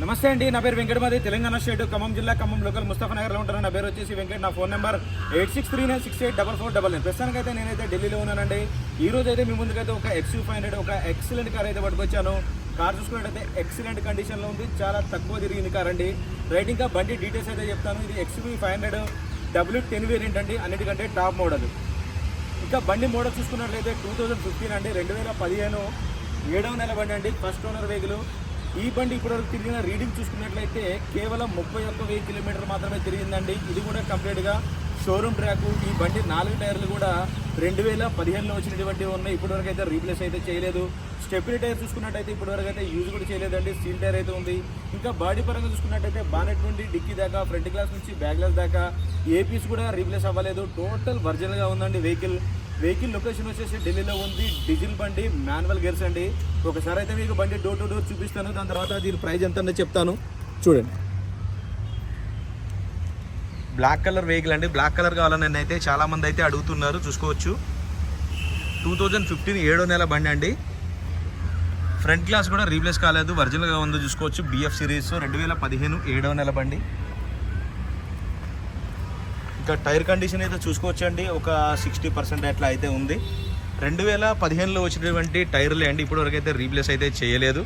నమస్తే అండి నా పేరు వెంకటమాది తెలంగాణ స్టేట్ ఖమ్మం జిల్లా ఖమ్మం లోకల్ ముస్తఫానగర్లో ఉంటాను. నా పేరు వచ్చేసి వెంకట్ నా phone number eight six three nine six eight double four double nine. ప్రస్తుతానికి అయితే నేనైతే ఢిల్లీలో ఉన్నానండి. ఈ రోజు అయితే మీ ముందుకైతే ఒక ఎక్స్యూ ఫైవ్ హండ్రెడ్ ఒక ఎక్సలెంట్ కార్ అయితే పట్టుకొచ్చాను. కార్ చూసుకున్నట్టయితే ఎక్సలెంట్ కండిషన్లో ఉంది. చాలా తక్కువ తిరిగింది కార్ అండి. రైట్ ఇంకా బండి డీటెయిల్స్ అయితే చెప్తాను. ఇది XUV five hundred W ten variant అండి. అన్నిటికంటే టాప్ మోడల్ ఇంకా బండి మోడల్ చూసుకున్నట్లయితే టూ థౌజండ్ ఫిఫ్టీన్ అండి. రెండు వేల పదిహేను ఏడవ నెల బండి అండి. ఫస్ట్ ఓనర్ వెహికల్ ఈ బండి ఇప్పటివరకు తిరిగిన రీడింగ్ చూసుకున్నట్లయితే కేవలం ముప్పై ఒక్క వెయ్యి కిలోమీటర్ మాత్రమే తిరిగిందండి. ఇది కూడా కంప్లీట్గా షోరూమ్ ట్రాక్ ఈ బండి నాలుగు టైర్లు కూడా రెండు వేల పదిహేనులో వచ్చినటువంటివి ఉన్నాయి. ఇప్పటివరకు అయితే రీప్లేస్ అయితే చేయలేదు. స్టెప్ని టైర్ చూసుకున్నట్టయితే ఇప్పటివరకు అయితే యూజ్ కూడా చేయలేదండి. స్టీల్ టైర్ అయితే ఉంది. ఇంకా బాడీ పరంగా చూసుకున్నట్టయితే బానెట్ నుండి డిక్కీ దాకా ఫ్రంట్ గ్లాస్ నుంచి బ్యాక్ గ్లాస్ దాకా ఏ పీస్ కూడా రీప్లేస్ అవ్వలేదు. టోటల్ వర్జినల్గా ఉందండి వెహికల్ వెహికల్ లొకేషన్ వచ్చేసి ఢిల్లీలో ఉంది. డీజిల్ బండి మాన్యువల్ గేర్స్ అండి. ఒకసారి అయితే మీకు బండి డోర్ టు డోర్ చూపిస్తాను. దాని తర్వాత దీని ప్రైజ్ ఎంత చెప్తాను. చూడండి. బ్లాక్ కలర్ వెహికల్ అండి. బ్లాక్ కలర్ కావాలని అయితే చాలా మంది అయితే అడుగుతున్నారు. చూసుకోవచ్చు. టూ థౌజండ్ ఫిఫ్టీన్ ఏడో నెల బండి అండి. ఫ్రంట్ గ్లాస్ కూడా రీప్లేస్ కాలేదు. ఒరిజినల్గా ఉందో. చూసుకోవచ్చు. బిఎఫ్ సిరీస్ రెండు వేల పదిహేను ఏడవ నెల బండి. ఇంకా టైర్ కండిషన్ అయితే చూసుకోవచ్చండి. ఒక సిక్స్టీ పర్సెంట్ అట్లా అయితే ఉంది. రెండు వేల పదిహేనులో వచ్చినటువంటి టైర్లే అండి. ఇప్పటివరకు అయితే రీప్లేస్ అయితే చేయలేదు.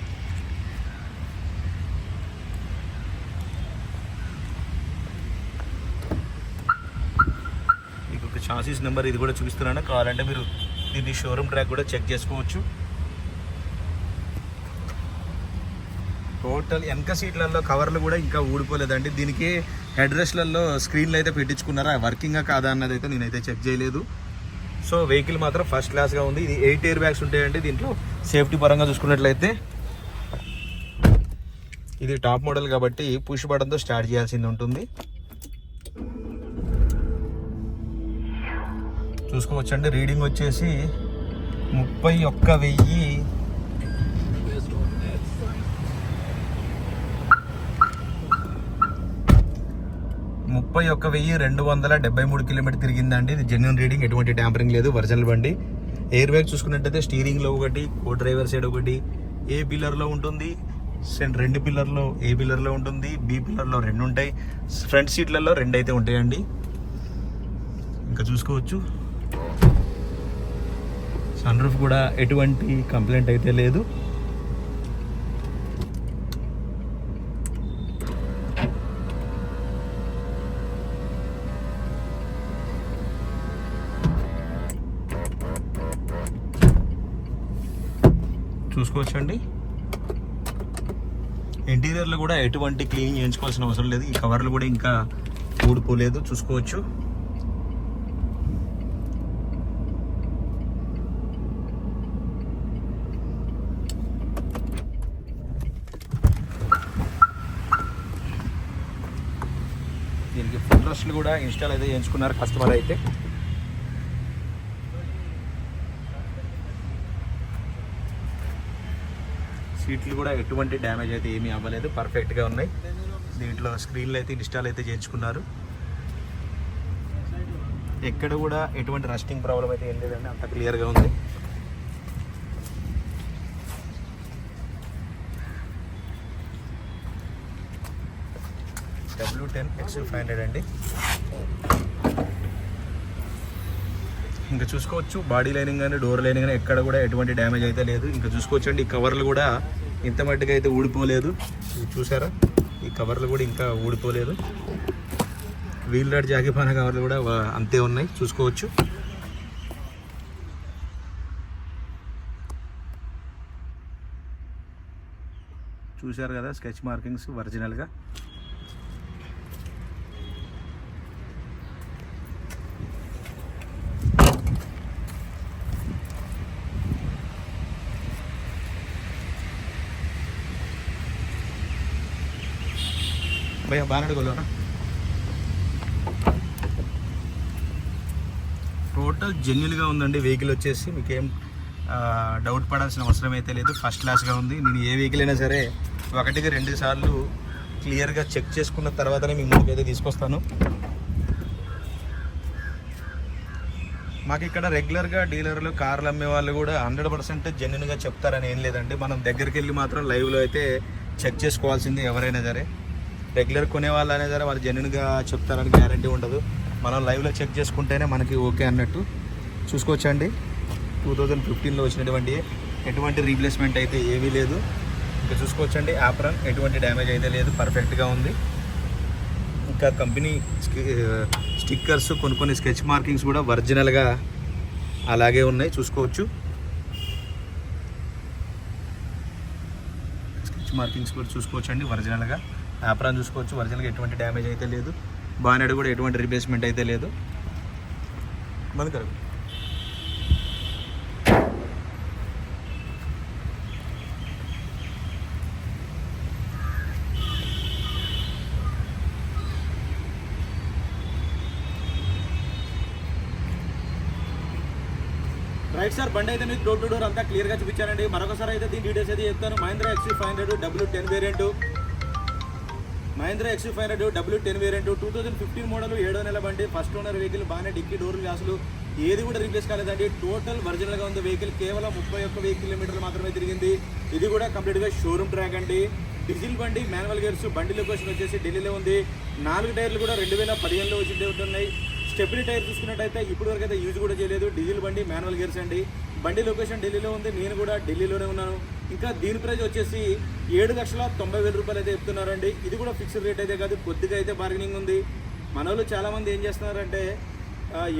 మీకు ఒక చాసీస్ నెంబర్ ఇది కూడా చూపిస్తున్నాను. కావాలంటే మీరు దీన్ని షోరూమ్ ట్రాక్ కూడా చెక్ చేసుకోవచ్చు. టోటల్ వెనక సీట్లలో కవర్లు కూడా ఇంకా ఊడిపోలేదండి. దీనికి హెడ్ రెస్ట్లలో స్క్రీన్లు అయితే పెట్టించుకున్నారా? వర్కింగా కాదా అన్నది అయితే నేనైతే చెక్ చేయలేదు. సో వెహికల్ మాత్రం ఫస్ట్ క్లాస్గా ఉంది. ఇది ఎయిట్ ఇయర్ బ్యాగ్స్ ఉంటాయండి దీంట్లో. సేఫ్టీ పరంగా చూసుకున్నట్లయితే. ఇది టాప్ మోడల్ కాబట్టి పుష్ బటన్తో స్టార్ట్ చేయాల్సింది ఉంటుంది. చూసుకోవచ్చండి. రీడింగ్ వచ్చేసి ముప్పై ఒక్క వెయ్యి ముప్పై ఒక్క వెయ్యి రెండు వందల డెబ్బై మూడు కిలోమీటర్ తిరిగిందండి. ఇది జెన్యున్ రీడింగ్ ఎటువంటి ట్యాంపరింగ్ లేదు ఒరిజినల్ బండి. ఎయిర్ బ్యాగ్ చూసుకున్నట్టయితే స్టీరింగ్లో ఒకటి కో డ్రైవర్ సైడ్ ఒకటి ఏ పిల్లర్లో ఉంటుంది రెండు పిల్లర్లో ఏ పిల్లర్లో ఉంటుంది బి పిల్లర్లో రెండు ఉంటాయి. ఫ్రంట్ సీట్లలో రెండు అయితే ఉంటాయండి. ఇంకా చూసుకోవచ్చు. సన్ రూఫ్ కూడా ఎటువంటి కంప్లైంట్ అయితే లేదు. చూసుకోవచ్చండి. ఇంటీరియర్లో కూడా ఎటువంటి క్లీనింగ్ చేయించుకోవాల్సిన అవసరం లేదు. ఈ కవర్లు కూడా ఇంకా ఊడిపోలేదు. చూసుకోవచ్చు. దీనికి ఫుడ్ రస్ట్లు కూడా ఇన్స్టాల్ అయితే చేయించుకున్నారు కస్టమర్ అయితే. సీట్లు కూడా ఎటువంటి డ్యామేజ్ అయితే ఏమీ అవ్వలేదు. పర్ఫెక్ట్గా ఉన్నాయి. దీంట్లో స్క్రీన్లు అయితే ఇన్స్టాల్ అయితే చేయించుకున్నారు. ఎక్కడ కూడా ఎటువంటి రస్టింగ్ ప్రాబ్లం అయితే ఏం లేదండి. అంత క్లియర్గా ఉంది. W ten X five hundred అండి. ఇంకా చూసుకోవచ్చు. బాడీ లైనింగ్ కానీ డోర్ లైనింగ్ కానీ ఎక్కడ కూడా ఎటువంటి డ్యామేజ్ అయితే లేదు. ఇంకా చూసుకోవచ్చండి. ఈ కవర్లు కూడా ఇంత మట్టుగా అయితే ఊడిపోలేదు. చూసారా? ఈ కవర్లు కూడా ఇంకా ఊడిపోలేదు. వీల్ రాడ్ జాకిపాన కవర్లు కూడా అంతే ఉన్నాయి. చూసుకోవచ్చు. చూశారు కదా స్కెచ్ మార్కింగ్స్ ఒరిజినల్గా. భయ్యా బాగా కొలవరా టోటల్ జెన్యున్గా ఉందండి వెహికల్ వచ్చేసి. మీకేం డౌట్ పడాల్సిన అవసరం అయితే లేదు. ఫస్ట్ క్లాస్గా ఉంది. నేను ఏ వెహికల్ అయినా సరే ఒకటికి రెండు సార్లు క్లియర్గా చెక్ చేసుకున్న తర్వాతనే మీ ముందుకైతే తీసుకొస్తాను. మాకు ఇక్కడ రెగ్యులర్గా డీలర్లు కార్లు అమ్మే వాళ్ళు కూడా హండ్రెడ్ పర్సెంట్ జెన్యున్గా చెప్తారని ఏం లేదండి. మనం దగ్గరికి వెళ్ళి మాత్రం లైవ్లో అయితే చెక్ చేసుకోవాల్సింది ఎవరైనా సరే. రెగ్యులర్ కొనే వాళ్ళైనా సరే వాళ్ళు జెన్యున్గా చెప్తారని గ్యారంటీ ఉండదు. మనం లైవ్లో చెక్ చేసుకుంటేనే మనకి ఓకే అన్నట్టు చూసుకోవచ్చండి. టూ థౌజండ్ ఫిఫ్టీన్లో వచ్చినటువంటి ఎటువంటి రీప్లేస్మెంట్ అయితే ఏమీ లేదు. ఇంకా చూసుకోవచ్చండి. యాప్రన్ ఎటువంటి డ్యామేజ్ అయితే లేదు. పర్ఫెక్ట్గా ఉంది. ఇంకా కంపెనీ స్టిక్కర్స్ కొన్ని కొన్ని స్కెచ్ మార్కింగ్స్ కూడా ఒరిజినల్గా అలాగే ఉన్నాయి. చూసుకోవచ్చు. స్కెచ్ మార్కింగ్స్ కూడా చూసుకోవచ్చండి ఒరిజినల్గా యాప్రాన్ చూసుకోవచ్చు. ఒరిజినల్గా ఎటువంటి డ్యామేజ్ అయితే లేదు. బానెడ్ కూడా ఎటువంటి రిప్లేస్మెంట్ అయితే లేదు. మన రైట్ సార్ బండి అయితే మీకు డోర్ టు డోర్ అంతా క్లియర్గా చూపించారండి మరొకసారి అయితే దీని డీటెయిల్స్ అయితే చెప్తాను. Mahindra XUV five hundred W ten variant Mahindra X five hundred W ten variant two thousand fifteen model ఏడో నెల బండి ఫస్ట్ ఓనర్ వెహికల్ బాగానే డిక్కీ డోర్ గ్యాసులు ఏది కూడా రీప్లేస్ కాలేదండి. టోటల్ ఒరిజినల్గా ఉంది వెహికల్ కేవలం ముప్పై ఒక్క వెయ్యి కిలోమీటర్లు మాత్రమే తిరిగింది. ఇది కూడా కంప్లీట్గా షోరూమ్ ట్రాక్ అండి. డీజిల్ బండి మాన్యువల్ గేర్స్ బండి లొకేషన్ వచ్చేసి ఢిల్లీలో ఉంది. నాలుగు టైర్లు కూడా రెండు వేల పదిహేనులో వచ్చి ఉంటున్నాయి. స్టెప్ని టైర్ చూసుకున్నట్టయితే ఇప్పుడు వరకు అయితే యూజ్ కూడా చేయలేదు. డీజిల్ బండి మాన్యువల్ గేర్స్ అండి. బండి లొకేషన్ ఢిల్లీలో ఉంది. నేను కూడా ఢిల్లీలోనే ఉన్నాను. ఇంకా దీని ప్రైస్ వచ్చేసి ఏడు లక్షల తొంభై వేల రూపాయలు అయితే చెప్తున్నారండి. ఇది కూడా ఫిక్స్డ్ రేట్ అయితే కాదు. కొద్దిగా అయితే బార్గెనింగ్ ఉంది. మన వాళ్ళు చాలామంది ఏం చేస్తున్నారంటే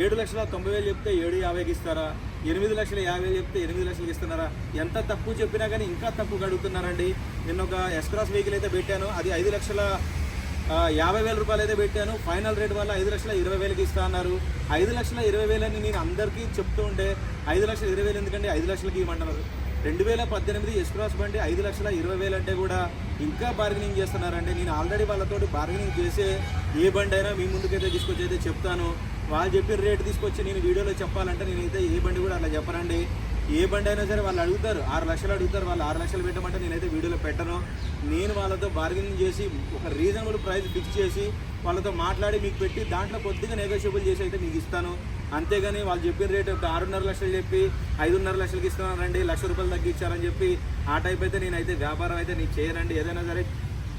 ఏడు లక్షల తొంభై వేలు చెప్తే ఏడు యాభైకి ఇస్తారా? ఎనిమిది లక్షల యాభై వేలు చెప్తే ఎనిమిది లక్షలకి ఇస్తున్నారా? ఎంత తక్కువ చెప్పినా కానీ ఇంకా తక్కువ అడుగుతున్నారండి. నేను ఒక ఎస్క్రాస్ వెహికల్ అయితే పెట్టాను. అది ఐదు లక్షల యాభై వేల రూపాయలు అయితే పెట్టాను. ఫైనల్ రేట్ వల్ల ఐదు లక్షల ఇరవై వేలకి ఇస్తా అన్నారు. ఐదు లక్షల ఇరవై వేలని నేను అందరికీ చెప్తూ ఉంటే ఐదు లక్షల ఇరవై వేలు ఎందుకంటే ఐదు లక్షలకి ఇవ్వమంటున్నారు రెండు వేల పద్దెనిమిది ఎస్క్రాస్ బండి ఐదు లక్షల ఇరవై వేలు అంటే కూడా ఇంకా బార్గెనింగ్ చేస్తున్నారంటే నేను ఆల్రెడీ వాళ్ళతోటి బార్గెనింగ్ చేసే ఏ బండి అయినా మీ ముందుకైతే తీసుకొచ్చి అయితే చెప్తాను. వాళ్ళు చెప్పిన రేట్ తీసుకొచ్చి నేను వీడియోలో చెప్పాలంటే నేనైతే ఏ బండి కూడా అలా చెప్పరండి ఏ బండి అయినా సరే వాళ్ళు అడుగుతారు. ఆరు లక్షలు అడుగుతారు. వాళ్ళు ఆరు లక్షలు పెట్టమంటే నేనైతే వీడియోలో పెట్టను. నేను వాళ్ళతో బార్గెనింగ్ చేసి ఒక రీజనబుల్ ప్రైస్ ఫిక్స్ చేసి వాళ్ళతో మాట్లాడి మీకు పెట్టి దాంట్లో కొద్దిగా నెగోషియబుల్ చేసి అయితే మీకు ఇస్తాను. అంతేగాని వాళ్ళు చెప్పిన రేట్ ఒక ఆరున్నర లక్షలు చెప్పి ఐదున్నర లక్షలకి ఇస్తున్నానండి లక్ష రూపాయలు తగ్గించారని చెప్పి ఆ టైప్ అయితే నేనైతే వ్యాపారం అయితే నేను చేయనండి. ఏదైనా సరే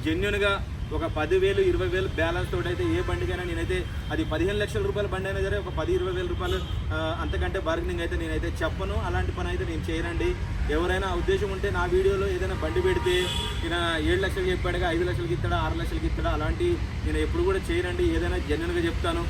జెన్యున్గా ఒక పదివేలు ఇరవై వేలు బ్యాలెన్స్ తోటి అయితే ఏ బండికైనా నేనైతే అది పదిహేను లక్షల రూపాయల బండి అయినా సరే ఒక పది ఇరవై వేల రూపాయలు అంతకంటే బార్గెనింగ్ అయితే నేనైతే చెప్పను. అలాంటి పని అయితే నేను చేయనండి. ఎవరైనా ఉద్దేశం ఉంటే నా వీడియోలో ఏదైనా బండి పెడితే ఈయన ఏడు లక్షలు చెప్పాడుగా ఐదు లక్షలకి ఇస్తాడా ఆరు లక్షలకి ఇస్తాడా అలాంటి నేను ఎప్పుడు కూడా చేయనండి. ఏదైనా జనరల్గా చెప్తాను.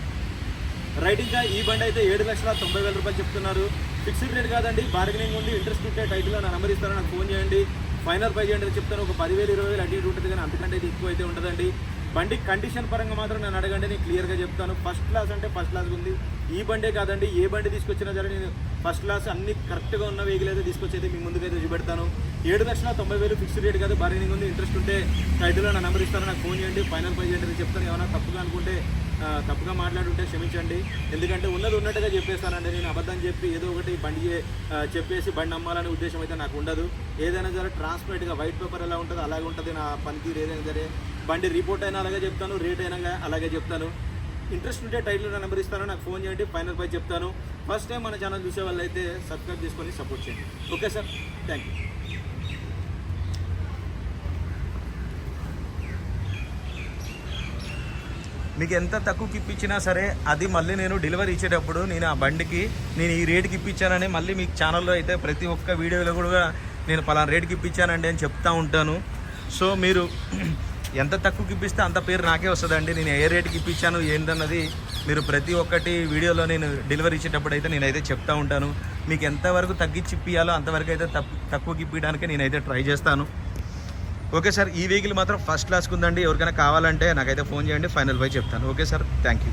రైట్ ఇంకా ఈ బండి అయితే ఏడు లక్షల తొంభై వేల రూపాయలు చెప్తున్నారు. ఫిక్స్డ్ రేట్ కాదండి బార్గెనింగ్ ఉంది. ఇంట్రెస్ట్ ఉంటే టైటిల్లో నా నెంబర్ ఇస్తారో నాకు ఫోన్ చేయండి. ఫైనల్ ప్రైజ్ ఏంటో చెప్తాను. ఒక పదివేలు ఇరవై వేలు అటు ఇటు ఉంటుంది కానీ అంతకంటే ఇది ఎక్కువ అయితే ఉంటుందండి బండి కండిషన్ పరంగా మాత్రం నేను అడగండి నేను క్లియర్గా చెప్తాను. ఫస్ట్ క్లాస్ అంటే ఫస్ట్ క్లాస్ ఉంది. ఈ బండే కాదండి ఏ బండి తీసుకొచ్చినా సరే నేను ఫస్ట్ క్లాస్ అన్ని కరెక్ట్గా ఉన్న వెహికల్ అయితే తీసుకొచ్చి అయితే మీ ముందుకైతే చూపెడతాను. ఏడు లక్షల తొంభై వేలు ఫిక్స్డ్ రేట్ కాదు బార్గెనింగ్ ఉంది. ఇంట్రెస్ట్ ఉంటే టైటిల్లో నా నెంబర్ ఇస్తాను నాకు ఫోన్ చేయండి. ఫైనల్ ప్రైజ్ ఏంటో చెప్తాను. ఏమైనా తప్పుగా అనుకుంటే తప్పుగా మాట్లాడుంటే క్షమించండి. ఎందుకంటే ఉన్నది ఉన్నట్టుగా చెప్పేస్తానండి. నేను అబద్ధం చెప్పి ఏదో ఒకటి బండి చెప్పేసి బండి అమ్మాలనే ఉద్దేశం అయితే నాకు ఉండదు. ఏదైనా సరే ట్రాన్స్పరెంట్గా వైట్ పేపర్ ఎలా ఉంటుందో అలాగే ఉంటుంది నా పనితీరు ఏదైనా సరే. బండి రిపోర్ట్ అయినా అలాగే చెప్తాను రేట్ అయినా అలాగే చెప్తాను. ఇంట్రెస్ట్ ఉంటే టైటిల్ నెంబర్ ఇస్తాను నాకు ఫోన్ చేయండి ఫైనల్ పై చెప్తాను. ఫస్ట్ టైం మన ఛానల్ చూసే వాళ్ళు అయితే సబ్స్క్రైబ్ చేసుకొని సపోర్ట్ చేయండి. ఓకే సార్ థ్యాంక్ యూ మీకు ఎంత తక్కువకి ఇప్పించినా సరే అది మళ్ళీ నేను డెలివరీ ఇచ్చేటప్పుడు నేను ఆ బండికి నేను ఈ రేటుకి ఇప్పించానని మళ్ళీ మీకు ఛానల్లో అయితే ప్రతి ఒక్క వీడియోలో కూడా నేను పలానా రేటుకి ఇప్పించానండి అని చెప్తా ఉంటాను. సో మీరు ఎంత తక్కువకి ఇప్పిస్తే అంత పేరు నాకే వస్తుందండి. నేను ఏ రేటుకి ఇప్పించాను ఏంటన్నది మీరు ప్రతి ఒక్కటి వీడియోలో నేను డెలివరీ ఇచ్చేటప్పుడు అయితే నేనైతే చెప్తా ఉంటాను. మీకు ఎంతవరకు తగ్గించి ఇప్పించాలో అంతవరకు అయితే తప్పు తక్కువకి ఇప్పించడానికి నేనైతే ట్రై చేస్తాను. ఓకే సార్ ఈ వెహికల్ మాత్రం ఫస్ట్ క్లాస్కి ఉందండి ఎవరికైనా కావాలంటే నాకైతే ఫోన్ చేయండి ఫైనల్ పై చెప్తాను. Okay sir thank you